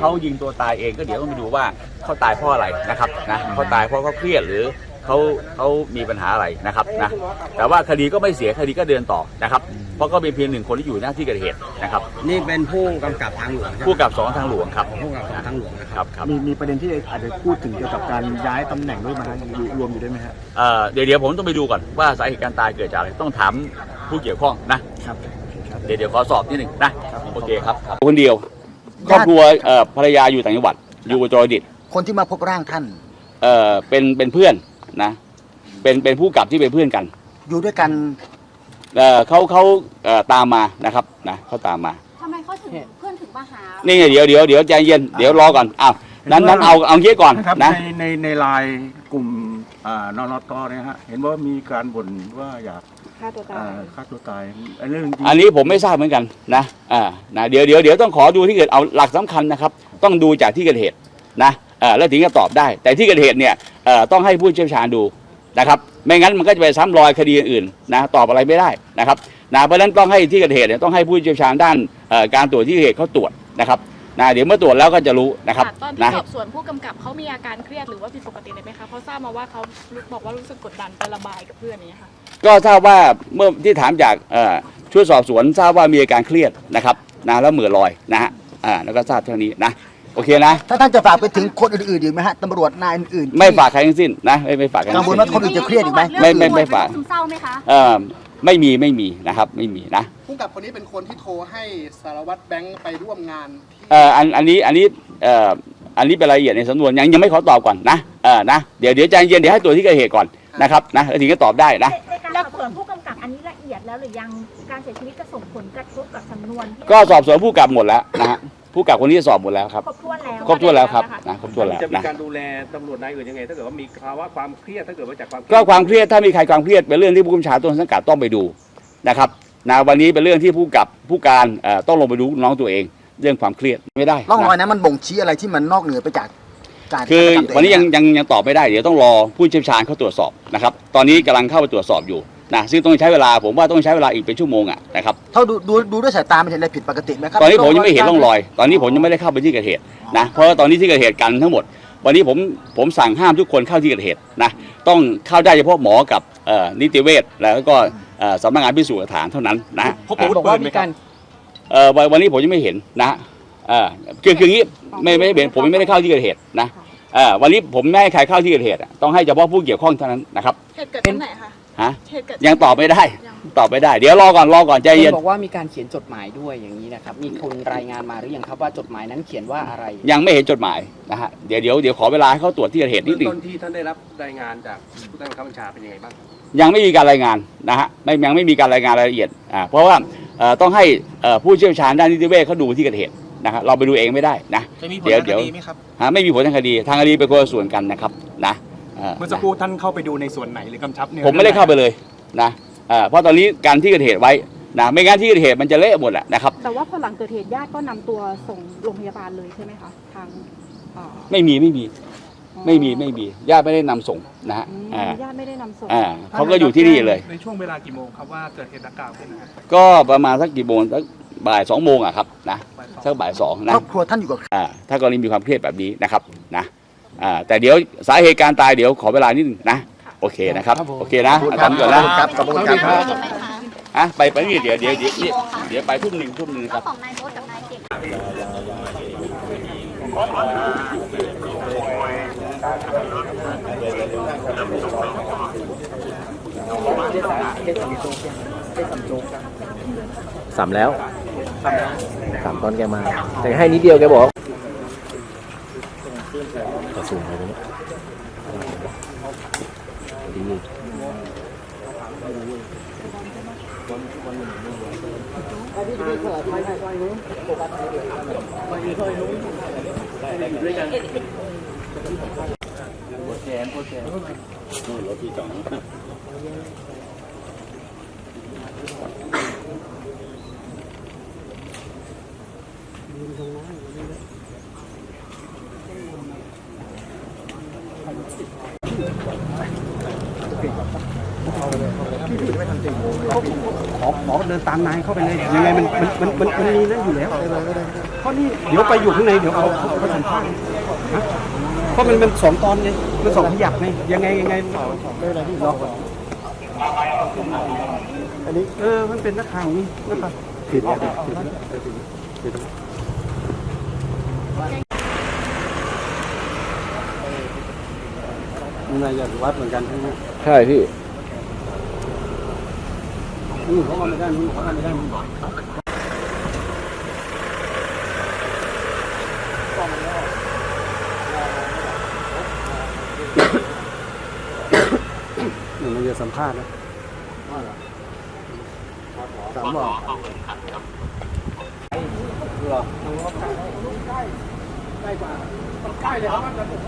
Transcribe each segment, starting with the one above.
เขายิงตัวตายเองก็เดี๋ยวต้องไปดูว่าเขาตายเพราะอะไรนะครับนะเขาตายเพราะเขาเครียดหรือเขาเขามีปัญหาอะไรนะครับนะแต่ว่าคดีก็ไม่เสียคดีก็เดินต่อนะครับเพราะก็เป็นเพียงหนึ่งคนที่อยู่หน้าที่เกิดเหตุนะครับนี่เป็นผู้กำกับทางหลวงครับผู้กับสองทางหลวงครับผู้กำกับทางหลวงนะคครัรับบครับมีมีประเด็นที่อาจจะพูดถึงเกี่ยวกับการย้ายตำแหน่งด้วยไหมฮะอยู่รวมอยู่ด้วยไหมฮะเอ่อเดี๋ยวเดี๋ยวผมต้องไปดูก่อนว่าสาเหตุการตายเกิดจากอะไรต้องถามผู้เกี่ยวข้องนะครับโอเคครับเดี๋ยวเดี๋ยวขอสอบนิดหนึ่งนะครับโอเคครับครับคนเดียว ครอบครัวเอ่อภรรยาอยู่ต่างจังหวัดอยู่อุตรดิตถ์คนที่มาพบร่างท่าน เอ่อเป็นเป็นเพื่อนนะเป็นเป็นผู้กับที่เป็นเพื่อนกันอยู่ด้วยกัน เอ่อเขาเขาเอ่อตามมานะครับนะเขาตามมา ทำไมเขาถึงเพื่อนถึงมาหา นี่ไงเดี๋ยวเดี๋ยวเดี๋ยวใจเย็นเดี๋ยวรอก่อนอ้าวนั้นนั้นเอาเอาเงี้ยก่อนครับนะ ในในในไลน์กลุ่ม อ่านนตเนี่ยฮะเห็นว่ามีการบ่นว่าอยากฆ่าตัวตาอ่ายฆ่าตัวตายอันนี้เรื่องจริงอันนี้ผมไม่ทราบเหมือนกันนะอ่านะเดี๋ยวเดี๋ยวเดี๋ยวต้องขอดูที่เกิดเอาหลักสำคัญนะครับ ต้องดูจากที่เกิดเหตุนะเอ่อแล้วถึงจะตอบได้ แต่ที่เกิดเหตุเนี่ยเอ่อต้องให้ผู้เชี่ยวชาญดูนะครับ ไม่งั้นมันก็จะไปซ้ำรอยคดีอื่นๆนะตอบอะไรไม่ได้นะครับนะเพราะฉะนั้นต้องให้ที่เกิดเหตุเนี่ยต้องให้ผู้เชี่ยวชาญด้านเอ่อการตรวจที่เกิดเหตุเขาตรวจนะครับ นะเดี๋ยวเมื่อตรวจแล้วก็จะรู้นะครับค่ะตอนที่นะสอบสวนผู้กำกับเขามีอาการเครียดหรือว่าผิดปกติเลยไหมคะเพราะทราบมาว่าเขาบอกว่ารู้สึกกดดันไประบายกับเพื่อนอย่างนี้ยค่ะก็ทราบว่าเมื่อที่ถามจากเอ่อช่วยสอบสวนทราบว่ามีอาการเครียดนะครับนะแล้วเหมือลอยนะฮะอ่าแล้วก็ทราบเท่านี้นะโอเคนะ ถ้าท่านจะฝากไปถึงคนอื่นๆอีกไหมฮะตำรวจนายอื่นๆที่ ไม่ฝากใครทั้งสิ้นนะไม่ไม่ฝากใครกัทั้งงวลสิ้น ว่าคนอื่นจะเครียดอีกไหม ไม่ไม่ไม่ฝากเป็นโรคซึมเศร้าไหมคะ เอ่อ ไม่มีไม่มีนะครับไม่มีนะผู้กำกับคนนี้เป็นคนที่โทรให้สารวัตรแบงค์ไปร่วมงานที่เอ่ออันอันนี้อันนี้เอ่ออันนี้เป็นรายละเอียดในสำนวนยังยังไม่ขอตอบก่อนนะเออนะเดี๋ยวเดี๋ยวใจเย็นเดี๋ยวให้ตัวจที่เกิดเหตุก่อนนะครับนะแล้วถึงจะตอบได้นะ ในการสอบสวนผู้กำกับอันนี้ละเอียดแล้วหรือยังการเสียชีวิตจะส่งผลกระทบกับสำนวนที่ ก็สอบสวนผู้กำกับหมดแล้วนะฮะ ผู้กำกับคนนี้สอบหมดแล้วครับ ครบถ้วนแล้วครบถ้วนแล้วครับนะครบถ้วนแล้วจะมีนะ การดูแลตำรวจนายอื่นยังไง ถ้าเกิดว่ามีภาวะความเครียดถ้าเกิดว่าจากความก็ความเครียดถ้ามีใครความเครียดเป็นเรื่องที่ผู้กำกับชาต้นสังกัดต้องไปดูนะครับนะวันนี้เป็นเรื่องที่ผู้กำกับผู้การเอ่อต้องลงไปดูน้องตัวเอง เรื่องความเครียดไม่ได้ร่องรอยนะนั้นมันบ่งชี้อะไรที่มันนอกเหนือไปจากการคือฆาตกรรมตัวันนี้ยังเยังยังตอบไม่ได้เดี๋ยวต้องรอผู้เชี่ยวชาญเขาตรวจสอบนะครับตอนนี้กำลังเข้าไปตรวจสอบอยู่ นะซึ่งต้องใช้เวลาผมว่าต้องใช้เวลาอีกเป็นชั่วโมงอะนะครับเท่าดูดูดูด้วยสายตามันเห็นอะไรผิดปกติไหมครับตอนนี้ผมยังไม่เห็นร่องรอย ตอนนี้ผมยังไม่ได้เข้าไปที่เกิดเหตุนะเพราะว่าตอนนี้ที่เกิดเหตุกันทั้งหมด วันนี้ผมผมสั่งห้ามทุกคนเข้าที่เกิดเหตุนะต้องเข้าได้เฉพาะหมอกับเอ่อนิติเวชแล้วก็เอ่อสำนักงานพิสูจน์หลักฐานเท่านั้นนะพบอาวุธปืนไหมครับเอ่อวันวันนี้ผมยังไม่เห็นนะฮะเอ่อคือคืออย่างนี้ไม่ไม่เห็นผมยังไม่ได้เข้าที่เกิดเหตุนะเอ่อวันนี้ผมไม่ให้ใครเข้าที่เกิดเหตุอะต้องให้เฉพาะผู้เกี่ยวข้องเท่านั้นนะครับเหตุเกิดที่ไหนคะ ฮะเหตุเกิดยังตอบไม่ได้ ยัง ตอบไม่ได้ เดี๋ยวรอก่อนรอก่อนใจเย็นบอกว่ามีการเขียนจดหมายด้วยอย่างนี้นะครับ มีคนรายงานมาหรือยังครับว่าจดหมายนั้นเขียนว่าอะไร ยังไม่เห็นจดหมายนะฮะเดี๋ยวเดี๋ยวเดี๋ยวขอเวลาให้เขาตรวจที่เกิดเหตุนิเบื้ดองหนึ่งต้นที่ท่านได้รับรายงานจากผู้ใต้บังคับบัญชาเป็นยังไงบ้างยังไม่มีการรายงานนะฮะไม่ยังไม่มีการรายงานรายละเอียดอ่าเพราะว่าเอ่อต้องให้เอ่อผู้เชี่ยวชาญด้านนิติเวชเขาดูที่เกิดเหตุนะครับเราไปดูเองไม่ได้นะ จะมีผลเดี๋ยวทางเดี๋คยว ดีไหมครับ ฮะไม่มีผลทางคดีทางคดีเป็นคนละส่วนกันนะครับนะ เอ่อเมื่อสักครู่ท่านเข้าไปดูในส่วนไหนหรือกำชับเนี่ยผมไม่ได้เข้าไปเลยนะเอ่อเพราะตอนนี้การที่เกิดเหตุไว้นะไม่งั้นที่เกิดเหตุมันจะเละหมดแหละนะครับแต่ว่าพอหลังเกิดเหตุญาติก็นำตัวส่งโรงพยาบาลเลยใช่ไหมคะทางเอ่อไม่มีไม่มีไม่มีไม่มีญาติไม่ได้นำส่งนะฮะอืมอ่าญาติไม่ได้นำส่งอ่าเขาก็อยู่ที่นี่เลย ในช่วงเวลากี่โมงครับว่าเกิดเหตุดังกล่าวขึ้นนะก็ประมาณสักกี่โมงสักบ่ายสองโมงอะครับนะสักบ่ายสองนะครอบครัวท่านอยู่กับอ่าถ้ากรณีมีความเครียดแบบนี้นะครับนะ อ่าแต่เดี๋ยวสาเหตุการตายเดี๋ยวขอเวลานิดนึงนะโอเคนะครับโอเคนะขอบคุณทำก่อนนะครับขอบคุณครับอะไปไปนี่เดี๋ยวเดี๋ยวเดี๋ยวนี่เดี๋ยวไปทุ่มหนึ่งทุ่มหนึ่งครับของนายโบ๊ทกับนายเก่งสามแล้วสามตอนแกมา แต่ให้นิดเดียวแกบอก กระสุนอะไรเนี่ยดีเขอ ขอเดินตามนายเข้าไปเลยยังไงมันมันมันมันมันมีนั่นอยู่แล้วเพราะนี่เดี๋ยวไปอยู่ข้างในเดี๋ยวเอาเขาเขาสัมภาษณ์นะเพราะมันมันสองตอนไงมันสองขยักไงยังไงยังไงไม่เป็นไรพี่รออันนี้เออมันเป็นนักข่าวนี่นะครับผิดผิดผิดผิดนายอยากวัดเหมือนกันใช่ไหมใช่พี่ นี่เขาเอาไม่ได้นี่เขาเอาไม่ได้นี่หนึ่งมันจะสัมภาษณ์นะสามบอกหรอใกล้กว่าใกล้เลยครับจะบุก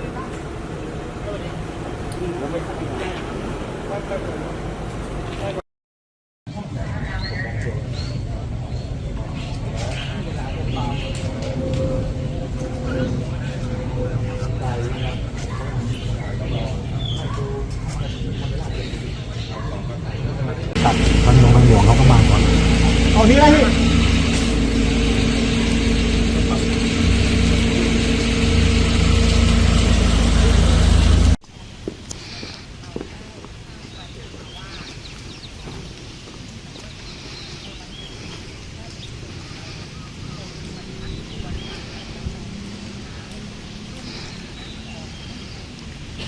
เอานี่ไรพี่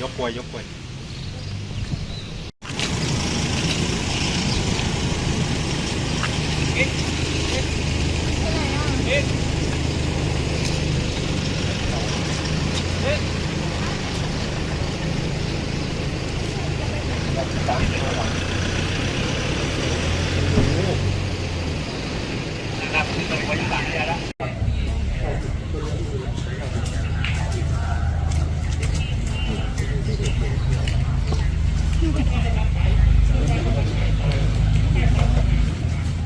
ยกกลวยยกกลวย